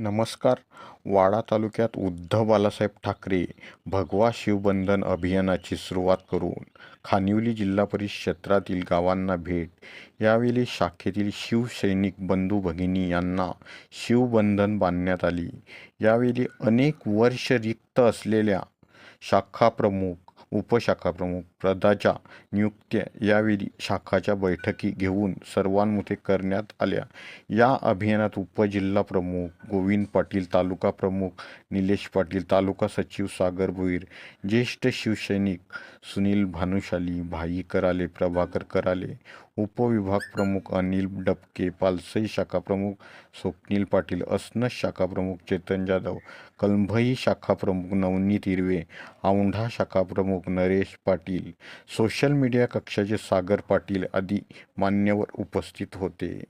नमस्कार. वाडा तालुक्यात उद्धव बालासाहेब ठाकरे भगवा शिवबंधन अभियानाची सुरुवात करून खानिवली जिल्हा परिषद क्षेत्रातील गावांना भेट यावेळी शाखेतील शिवसैनिक बंधू भगिनी यांना शिवबंधन बांधण्यात आली. यावेळी अनेक वर्ष रिक्त असलेल्या शाखाप्रमुख उपशाखाप्रमुख पदाच्या नियुक्त्या यावेळी शाखाच्या बैठकी घेऊन सर्वानुमते करण्यात आल्या. या अभियानात उपजिल्हाप्रमुख गोविंद पाटील तालुका प्रमुख निलेश पाटील तालुका सचिव सागर भोईर ज्येष्ठ शिवसैनिक सुनील भानुशाली भाई कराले प्रभाकर कराले उपविभाग प्रमुख अनिल डबके पालसई शाखा प्रमुख स्वप्नील पाटील असनस शाखाप्रमुख चेतन जाधव कलंभई शाखाप्रमुख नवनीत हिरवे औंढा शाखा प्रमुख शाखाप्रमुख नरेश पाटील सोशल मीडिया कक्षाचे सागर पाटील आदी मान्यवर उपस्थित होते.